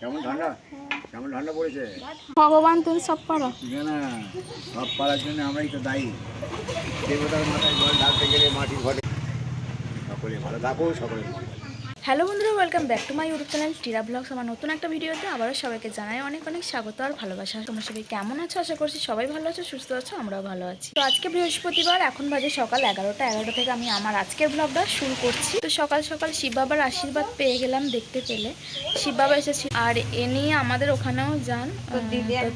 কেমন ঠান্ডা? কেমন ঠান্ডা পড়েছে? ভগবান তুমি সব পারো। না সব পাড়ার জন্য আমরাই তো দায়ী। দেবতার মাথায় জল ঢালতে গেলে মাটির ঘটে সকলে ভালো থাকো সকলে। হ্যালো বন্ধুরা welcome back to my YouTube channel Tira vlogs আমার নতুন একটা ভিডিওতে আবারও সবাইকে জানাই অনেক অনেক স্বাগত আর ভালোবাসা। তোমার সবাই কেমন আছো? আশা করছি সবাই ভালো আছো সুস্থ আছো আমরাও ভালো আছি। তো আজকে বৃহস্পতিবার এখন বাজে সকাল এগারোটা। এগারোটা থেকে আমি আমার আজকের ব্লগটা শুরু করছি। তো সকাল সকাল শিব বাবার আশীর্বাদ পেয়ে গেলাম দেখতে পেলে। শিব বাবা এসেছি। আর এ নিয়ে আমাদের ওখানেও যান। তো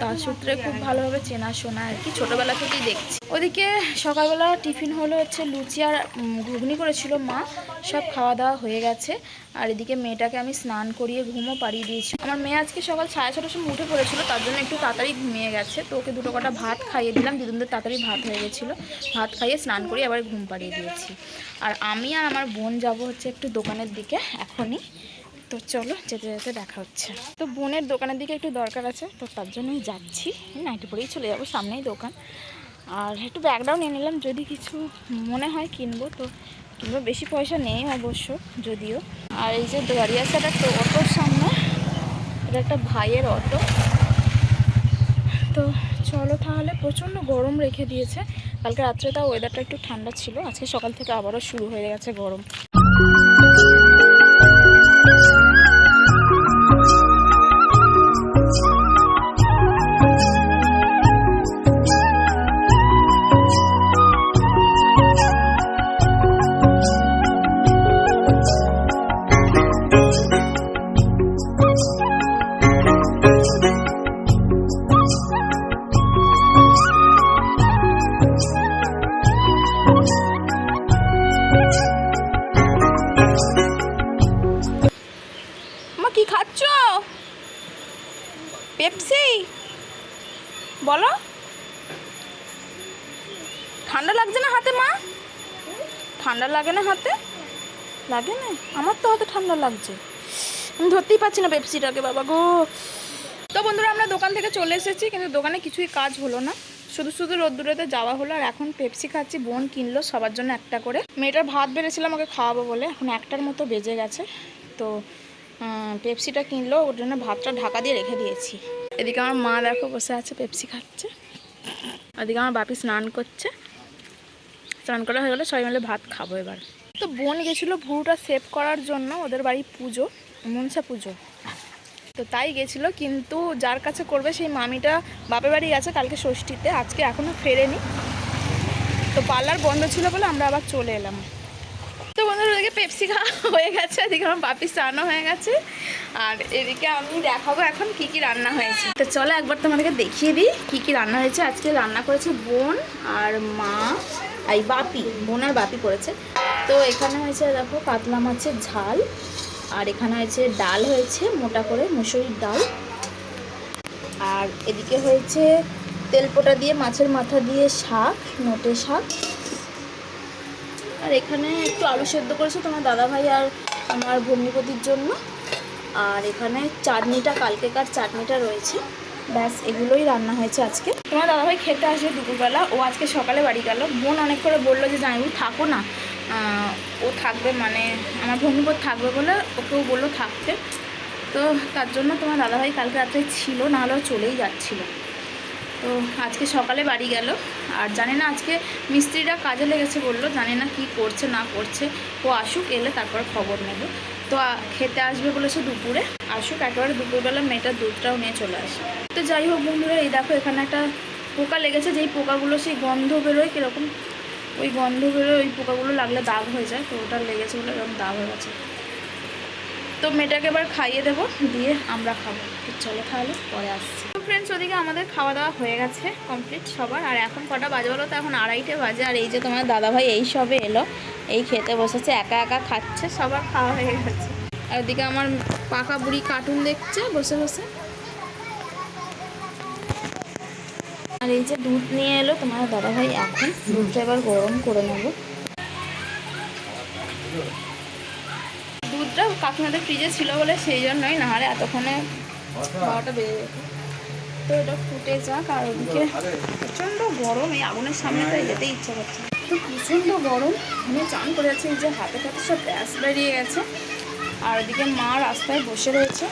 তার সূত্রে খুব ভালোভাবে চেনাশোনা আর কি ছোটোবেলা থেকেই দেখছি। ওদিকে সকালবেলা টিফিন হলো হচ্ছে লুচি আর ঘুগনি করেছিল মা। সব খাওয়া দাওয়া হয়ে গেছে। আর এদিকে মেয়েটাকে আমি স্নান করিয়ে ঘুমও পাড়িয়ে দিয়েছি। আমার মেয়ে আজকে সকাল সাড়ে ছটার সময় উঠে পড়েছিল, তার জন্য একটু তাড়াতাড়ি ঘুমিয়ে গেছে। তো ওকে দুটো কটা ভাত খাইয়ে দিলাম দিদুনদের তাড়াতাড়ি ভাত হয়ে গেছিল। ভাত খাইয়ে স্নান করিয়ে আবার ঘুম পাড়িয়ে দিয়েছি। আর আমি আর আমার বোন যাব হচ্ছে একটু দোকানের দিকে এখনই। তো চলো যেতে যেতে দেখা হচ্ছে। তো বোনের দোকানের দিকে একটু দরকার আছে, তো তার জন্যই যাচ্ছি। নাইটি পরেই চলে যাব, সামনেই দোকান। আর একটু ব্যাগটাও নিয়ে নিলাম, যদি কিছু মনে হয় কিনবো, তো কিনবো বেশি পয়সা নেই অবশ্য, যদিও। আর এই যে দাঁড়িয়ে আছে একটা অটোর সামনে। এটা একটা ভাইয়ের অটো। তো চলো তাহলে, প্রচণ্ড গরম রেখে দিয়েছে। কালকে রাত্রে তাও ওয়েদারটা একটু ঠান্ডা ছিল। আজকে সকাল থেকে আবারও শুরু হয়ে গেছে গরম। ঠান্ডা লাগছে না হাতে, মা? ঠান্ডা লাগে না হাতে? লাগে না? আমার তো হাতে ঠান্ডা লাগছে। আমি ধরতেই পারছি না পেপসিটাকে, বাবা গো। তো বন্ধুরা, আমরা দোকান থেকে চলে এসেছি, কিন্তু দোকানে কিছুই কাজ হলো না। শুধু শুধু রোদ্দুরেতে যাওয়া হলো, আর এখন পেপসি খাচ্ছি, বোন কিনলো সবার জন্য একটা করে। মেয়েটার ভাত বেড়েছিলাম ওকে খাওয়াবো বলে, এখন একটার মতো বেজে গেছে। তো পেপসিটা কিনলো, ওর জন্য ভাতটা ঢাকা দিয়ে রেখে দিয়েছি। এদিকে আমার মা দেখো বসে আছে, পেপসি খাচ্ছে। ওদিকে আমার বাপি স্নান করছে। স্নান করা হয়ে গেলে সবাই মিলে ভাত খাব এবার। তো বোন গেছিল ভুরুটা সেভ করার জন্য ওদের বাড়ি পুজো, মনসা পুজো। তো তাই গেছিল, কিন্তু যার কাছে করবে সেই মামিটা বাপের বাড়ি গেছে কালকে ষষ্ঠীতে, আজকে এখনও ফেরেনি। তো পার্লার বন্ধ ছিল বলে আমরা আবার চলে এলাম। তো বন্ধুরা, ওদিকে পেপসি খাওয়া হয়ে গেছে, এদিকে আমার বাপি স্নানও হয়ে গেছে। আর এদিকে আমি দেখাবো এখন কি কি রান্না হয়েছে। তো চলো একবার তোমাদেরকে দেখিয়ে দিই কি কি রান্না হয়েছে। আজকে রান্না করেছে বোন আর মা। এই বাপি, বোনার বাপি করেছে তো এখানে হয়েছে, দেখো কাতলা মাছের ঝাল, আর এখানে হয়েছে ডাল হয়েছে, মোটা করে মুসুরির ডাল। আর এদিকে হয়েছে তেলপোটা দিয়ে, মাছের মাথা দিয়ে শাক, নোটে শাক। আর এখানে একটু আলু সেদ্ধ করেছে তোমার দাদাভাই আর আমার ভগ্নিপতির জন্য। আর এখানে চাটনিটা, কালকেকার চাটনিটা রয়েছে। ব্যাস, এগুলোই রান্না হয়েছে আজকে। তোমার দাদাভাই খেতে আসবে দুপুরবেলা। ও আজকে সকালে বাড়ি গেল। বোন অনেক করে বলল যে জামাইবু থাকো না। ও থাকবে মানে আমার ভগ্নিপত থাকবে বলে ওকেও বলল থাকতে। তো তার জন্য তোমার দাদাভাই কালকে রাত্রে ছিল না হলেও চলেই যাচ্ছিল। তো আজকে সকালে বাড়ি গেল। আর জানি না আজকে মিস্ত্রিরা কাজে লেগেছে বলল, জানি না কি করছে, না করছে। ও আসুক, এলে তারপর খবর নেব। তো খেতে আসবে বলেছে দুপুরে। আসুক, একেবারে দুপুরবেলা মেয়েটার দুধটাও নিয়ে চলে আসে। তো যাই হোক বন্ধুরা, এই দেখো এখানে একটা পোকা লেগেছে, যেই পোকাগুলো সেই গন্ধ বেরোয় কীরকম। ওই গন্ধ বেরোয়, ওই পোকাগুলো লাগলে দাগ হয়ে যায়, তো ওটা লেগেছে বলে এরকম দাগ হয়ে গেছে। তো মেয়েটাকে এবার খাইয়ে দেবো, দিয়ে আমরা খাব। চলো তাহলে, পরে আসছি। ফ্রেন্ডস ওদিকে আমাদের খাওয়া দাওয়া হয়ে গেছে কমপ্লিট সবার। আর এখন কটা বাজে বলো তো? এখন আড়াইটে বাজে। আর এই যে তোমার দাদাভাই এই সবে এলো, এই খেতে বসেছে, একা একা খাচ্ছে, সবার খাওয়া হয়ে গেছে। আর ওদিকে আমার পাকা বুড়ি কার্টুন দেখছে, বসে বসে। আর এই যে দুধ নিয়ে এলো তোমার দাদাভাই, এখন দুধটা এবার গরম করে নেব। দুধটা কাকিমাদের ফ্রিজে ছিল বলে সেই জন্যই না হলে এতক্ষণে বারোটা বেজে যেত। তো এটা ফুটে যাক আর ওদিকে প্রচণ্ড গরম, এই আগুনের সামনে তাই যেতে ইচ্ছা করছে তো প্রচণ্ড গরম আমি চান করে এই যে হাতে হাতে সব ব্যাস বেরিয়ে গেছে। আর ওদিকে মা রাস্তায় বসে রয়েছে,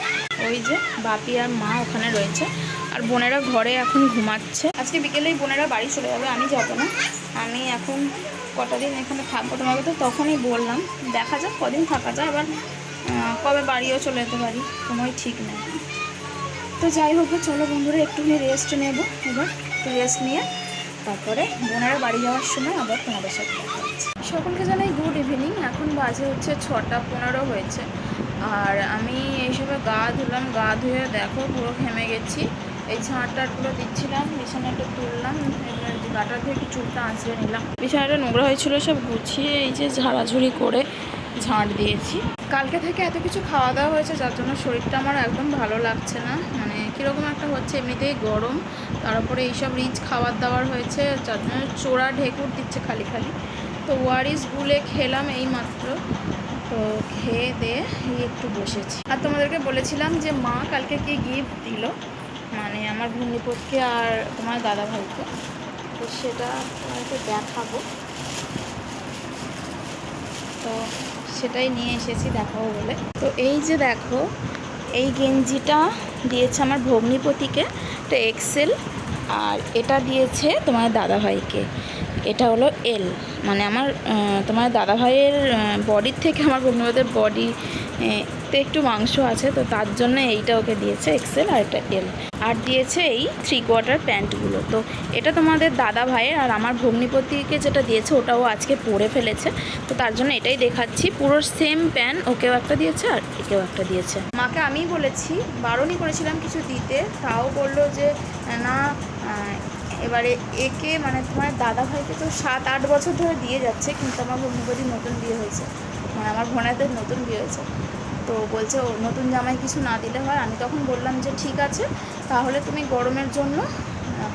ওই যে বাপি আর মা ওখানে রয়েছে। আর বোনেরা ঘরে এখন ঘুমাচ্ছে। আজকে বিকেলেই বোনেরা বাড়ি চলে যাবে, আমি যাব না। আমি এখন কটা দিন এখানে থাকব তোমাকে তো তখনই বললাম। দেখা যাক কদিন থাকা যায়, আবার কবে বাড়িও চলে যেতে পারি, সময় ঠিক নেই। তো যাই হোক চলো বন্ধুরা, একটুখানি রেস্ট নেব এবার। একটু রেস্ট নিয়ে, তারপরে বোনেরা বাড়ি যাওয়ার সময় আবার তোমাদের সাথে সকলকে জানাই গুড ইভিনিং এখন বাজে হচ্ছে ছটা পনেরো হয়েছে। আর আমি এইসবে গা ধুলাম, গা ধুয়ে দেখো পুরো ঘেমে গেছি। এই ঝাঁটটাটগুলো দিচ্ছিলাম বিছানাটা তুললাম গাটা থেকে চুলটা আঁচড়ে নিলাম। বিছানাটা নোংরা হয়েছিল, সব গুছিয়ে এই যে ঝাড়াঝুড়ি করে ঝাঁট দিয়েছি। কালকে থেকে এত কিছু খাওয়া দাওয়া হয়েছে, যার জন্য শরীরটা আমার একদম ভালো লাগছে না। মানে কীরকম একটা হচ্ছে, এমনিতেই গরম। তারপরে এইসব রিচ খাবার দাবার হয়েছে, যার জন্য চোরা ঢেকুর দিচ্ছে খালি খালি। তো ওয়ারিস গুলে খেলাম এই মাত্র তো খেয়ে দিয়ে একটু বসেছি। আর তোমাদেরকে বলেছিলাম যে মা কালকে কি গিফট দিল? আমার ভূমিপতিকে আর তোমার দাদা ভাইকে। তো সেটা তোমাকে দেখাবো। তো সেটাই নিয়ে এসেছি দেখাবো বলে। তো এই যে দেখো এই গেঞ্জিটা দিয়েছে আমার ভগ্নিপতিকে এটা এক্সেল আর এটা দিয়েছে তোমার দাদাভাইকে এটা হলো এল মানে আমার তোমার দাদাভাইয়ের বডির থেকে আমার ভগ্নিপতির বডি তে একটু মাংস আছে, তো তার জন্য এইটা ওকে দিয়েছে এক্সেল আর একটা এল আর দিয়েছে এই থ্রি কোয়ার্টার প্যান্টগুলো তো এটা তোমাদের দাদা ভাইয়ের আর আমার ভগ্নিপতিকে যেটা দিয়েছে ওটাও আজকে পরে ফেলেছে। তো তার জন্য এটাই দেখাচ্ছি। পুরো সেম প্যান্ট ওকেও একটা দিয়েছে আর একেও একটা দিয়েছে। মাকে আমিই বলেছি, বারণই করেছিলাম কিছু দিতে, তাও বলল যে, না এবারে একে মানে তোমার দাদা ভাইকে তো সাত, আট বছর ধরে দিয়ে যাচ্ছে, কিন্তু আমার ভগ্নিপতির নতুন বিয়ে হয়েছে। মানে আমার বোনেদের নতুন বিয়ে হয়েছে। তো বলছে, ও নতুন জামাই কিছু না দিলে হয়? আমি তখন বললাম যে, ঠিক আছে, তাহলে তুমি গরমের জন্য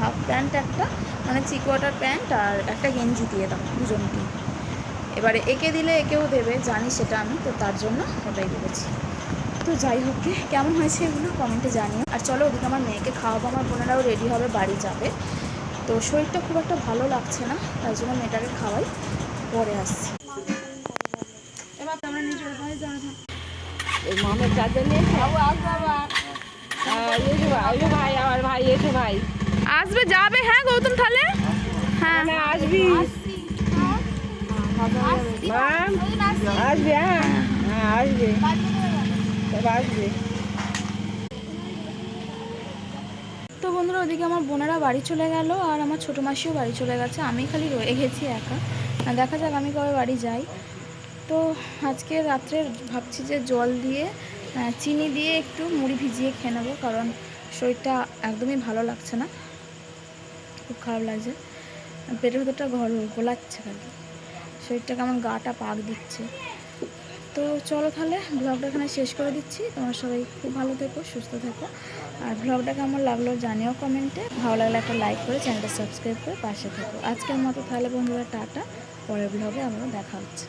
হাফ প্যান্ট একটা মানে থ্রি কোয়ার্টার প্যান্ট আর একটা গেঞ্জি দিয়ে দাও দুজনকে। এবারে একে দিলে একেও দেবে, জানি সেটা আমি, তো তার জন্য ওটাই দিয়েছি। তো যাই হোক, কেমন হয়েছে এগুলো কমেন্টে জানিও। আর চলো, ওদিকে আমার মেয়েকে খাওয়াবো, আমার বোনেরাও রেডি হবে, বাড়ি যাবে। তো শরীরটা খুব একটা ভালো লাগছে না, তাই জন্য মেয়েটাকে খাওয়াই, পরে আসছি এবার আমরা নিজের ভাই দাঁড়া মামের চারজন নিয়ে খাব আসব আবার। আহ, এসো ভাই আমার ভাই এসো ভাই। আসবে যাবে হ্যাঁ গৌতম তাহলে? হ্যাঁ। আসবি। আসবি হ্যাঁ হ্যাঁ আসবে। আসবে। তো বন্ধুরা ওদিকে আমার বোনেরা বাড়ি চলে গেল আর আমার ছোটো মাসিও বাড়ি চলে গেছে। আমি খালি রয়ে গেছি একা। দেখা যাক আমি কবে বাড়ি যাই। তো আজকে রাত্রে ভাবছি যে জল দিয়ে চিনি দিয়ে একটু মুড়ি ভিজিয়ে খেয়ে নেব, কারণ শরীরটা একদমই ভালো লাগছে না। খুব খারাপ লাগছে। পেটের ভেতরটা ঘর গোলাচ্ছে খালি শরীরটা কেমন গাটা পাক দিচ্ছে। তো চলো তাহলে ব্লগটা এখানে শেষ করে দিচ্ছি। তোমার সবাই খুব ভালো থেকো, সুস্থ থেকো। আর ব্লগটা কেমন লাগল জানিও কমেন্টে। ভালো লাগলে একটা লাইক করে চ্যানেলটা সাবস্ক্রাইব করে পাশে থেকো। আজকের মতো তাহলে বন্ধুরা, টাটা। পরের ব্লগে আবারও দেখা হচ্ছে।